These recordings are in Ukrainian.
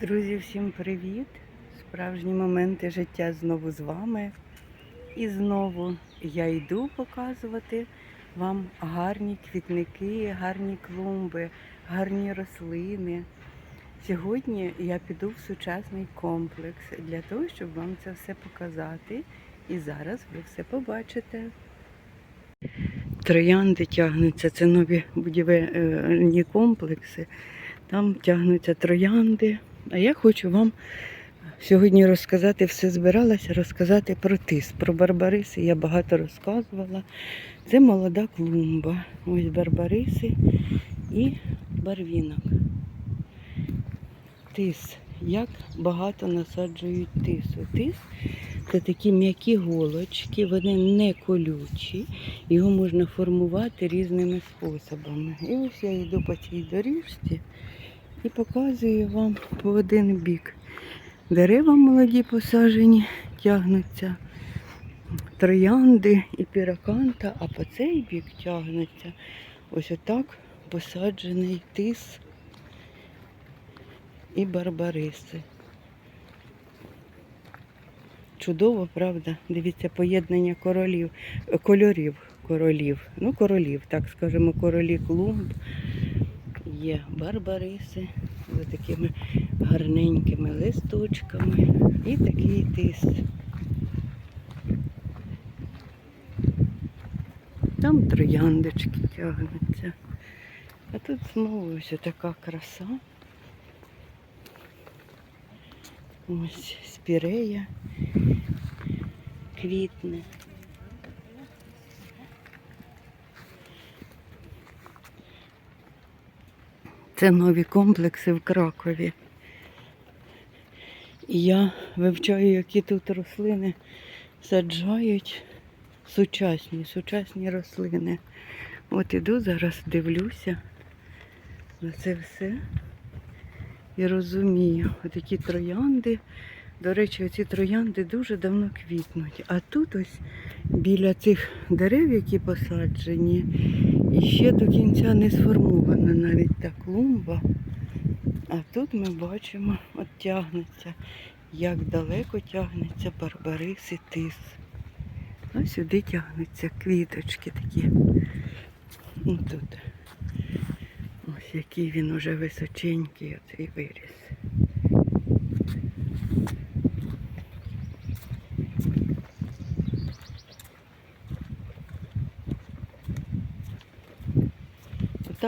Друзі, всім привіт! Справжні моменти життя знову з вами. І знову я йду показувати вам гарні квітники, гарні клумби, гарні рослини. Сьогодні я піду в сучасний комплекс для того, щоб вам це все показати. І зараз ви все побачите. Троянди тягнуться, це нові будівельні комплекси. Там тягнуться троянди. А я хочу вам сьогодні розказати, все збиралася розказати про тис, про барбариси. Я багато розказувала. Це молода клумба. Ось барбариси і барвінок. Тис. Як багато насаджують тису. Тис це такі м'які голочки, вони не колючі, його можна формувати різними способами. І ось я йду по цій доріжці і показую вам по один бік. Дерева молоді посаджені, тягнуться троянди і піраканта, а по цей бік тягнуться ось отак посаджений тис і барбариси. Чудово, правда? Дивіться, поєднання королів, е, кольорів королів. Ну, королів, так скажемо, королі клумб. Є барбариси з такими гарненькими листочками і такий тис. Там трояндочки тягнуться. А тут знову ось така краса. Ось спірея квітне. Це нові комплекси в Кракові. І я вивчаю, які тут рослини саджають сучасні, сучасні рослини. От іду зараз, дивлюся на це все і розумію. Отакі троянди. До речі, оці троянди дуже давно квітнуть. А тут ось біля цих дерев, які посаджені, і ще до кінця не сформована навіть та клумба. А тут ми бачимо, от тягнеться, як далеко тягнеться барбарис і тис. А сюди тягнуться квіточки такі. Ну, тут. Ось який він уже височенький, оцей виріс.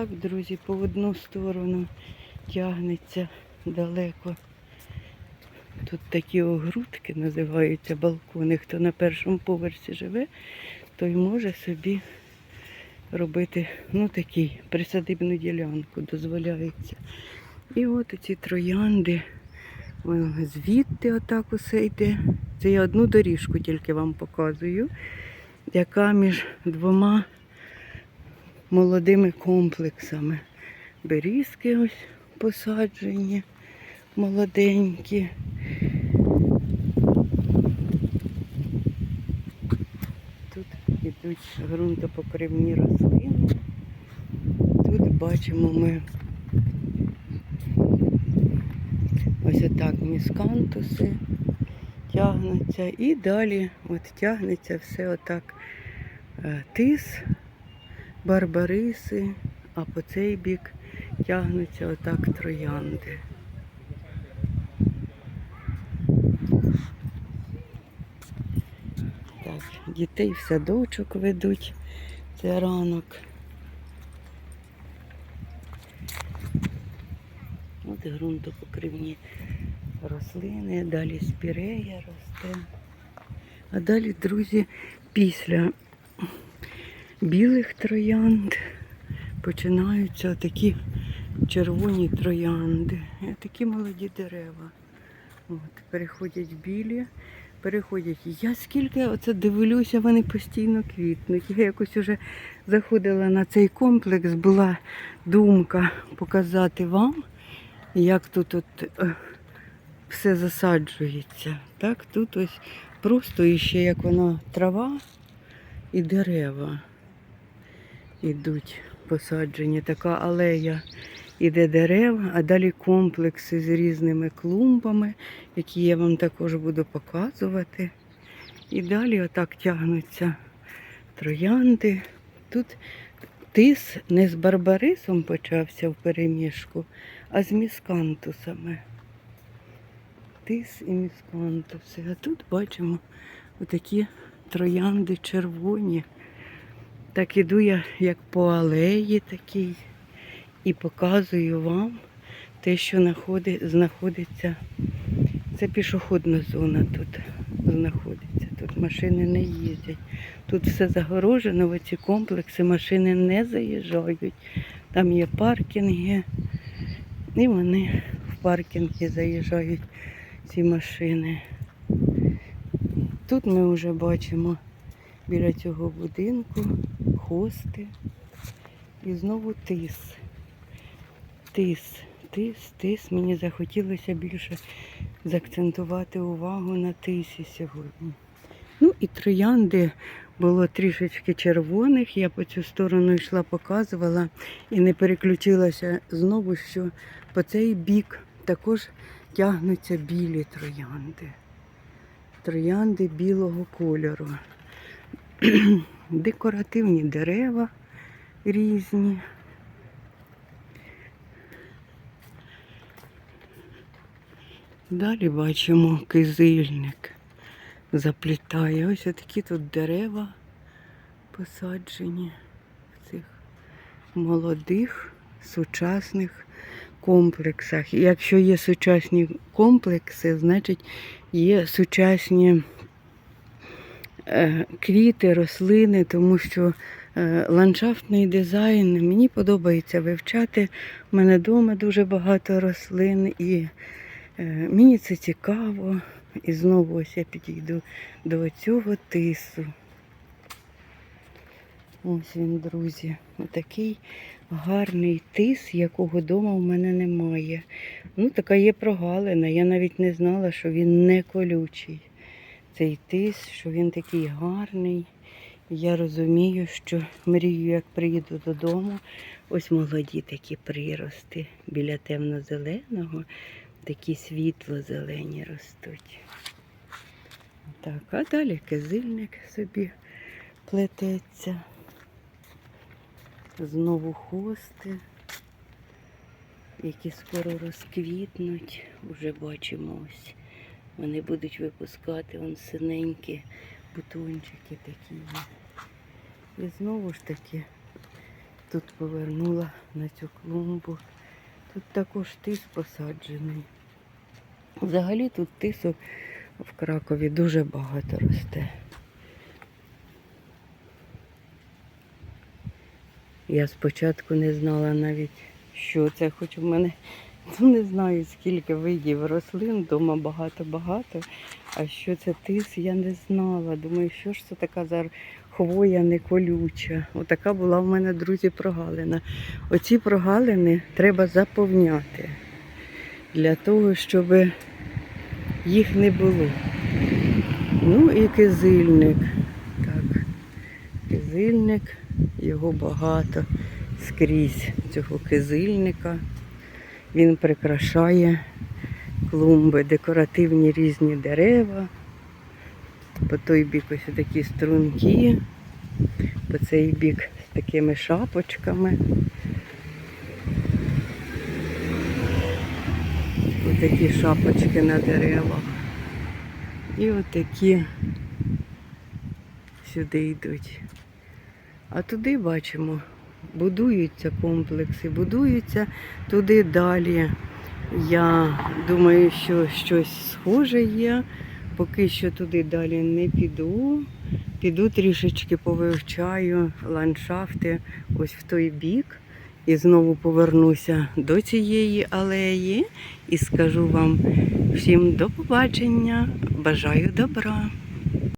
Отак, друзі, по одну сторону тягнеться далеко. Тут такі огрудки називаються балкони. Хто на першому поверсі живе, той може собі робити ну, такий присадибну ділянку, дозволяється. І от ці троянди, звідти отак усе йде. Це я одну доріжку тільки вам показую, яка між двома молодими комплексами. Берізки ось посаджені, молоденькі. Тут йдуть ґрунтопокривні рослини. Тут бачимо ми ось отак міскантуси тягнуться і далі от тягнеться все отак е, тис, барбариси, а по цей бік тягнуться отак троянди. Так, дітей в садочок ведуть. Це ранок. От ґрунтопокривні рослини, далі спірея росте. А далі, друзі, після білих троянд починаються такі червоні троянди. Такі молоді дерева. От, переходять білі, переходять. Я скільки оце дивлюся, вони постійно квітнуть. Я якось уже заходила на цей комплекс, була думка показати вам, як тут от, е, все засаджується. Так, тут ось просто іще як вона трава і дерева ідуть посаджені, така алея іде дерева, а далі комплекси з різними клумбами, які я вам також буду показувати. І далі отак тягнуться троянди. Тут тис не з барбарисом почався в переміжку, а з міскантусами. Тис і міскантуси. А тут бачимо отакі троянди червоні. Так іду я як по алеї такій і показую вам те, що знаходиться. Це пішохідна зона тут знаходиться. Тут машини не їздять. Тут все загорожено, в ці комплекси машини не заїжджають. Там є паркінги, і вони в паркінги заїжджають ці машини. Тут ми вже бачимо біля цього будинку хости і знову тис. Тис, тис, тис. Мені захотілося більше заакцентувати увагу на тисі сьогодні. Ну і троянди було трішечки червоних. Я по цю сторону йшла, показувала і не переключилася знову, що по цей бік також тягнуться білі троянди. Троянди білого кольору. Декоративні дерева різні. Далі бачимо кизильник заплітає. Ось такі тут дерева посаджені в цих молодих сучасних комплексах. І якщо є сучасні комплекси, значить є сучасні квіти, рослини, тому що е, ландшафтний дизайн мені подобається вивчати. У мене вдома дуже багато рослин і е, мені це цікаво. І знову ось я підійду до цього тису. Ось він, друзі. Отакий гарний тис, якого вдома в мене немає. Ну, така є прогалина. Я навіть не знала, що він не колючий. Цей тис, що він такий гарний. Я розумію, що мрію, як приїду додому. Ось молоді такі прирости біля темно-зеленого, такі світло-зелені ростуть. Так, а далі кизильник собі плететься. Знову хости, які скоро розквітнуть. Уже бачимо ось. Вони будуть випускати вон синенькі бутончики такі. І знову ж таки тут повернула на цю клумбу. Тут також тис посаджений. Взагалі тут тису в Кракові дуже багато росте. Я спочатку не знала навіть, що це, хоч у мене не знаю скільки видів рослин, вдома багато-багато. А що це тис, я не знала. Думаю, що ж це така за хвоя не колюча. Отака була в мене, друзі, прогалина. Оці прогалини треба заповняти для того, щоб їх не було. Ну і кизильник. Так, кизильник, його багато скрізь цього кизильника. Він прикрашає клумби, декоративні різні дерева. По той бік ось такі струнки, по цей бік з такими шапочками. Отакі шапочки на деревах. І отакі сюди йдуть. А туди бачимо, будуються комплекси, будуються туди далі. Я думаю, що щось схоже є. Поки що туди далі не піду. Піду трішечки повивчаю ландшафти ось в той бік. І знову повернуся до цієї алеї і скажу вам всім до побачення. Бажаю добра.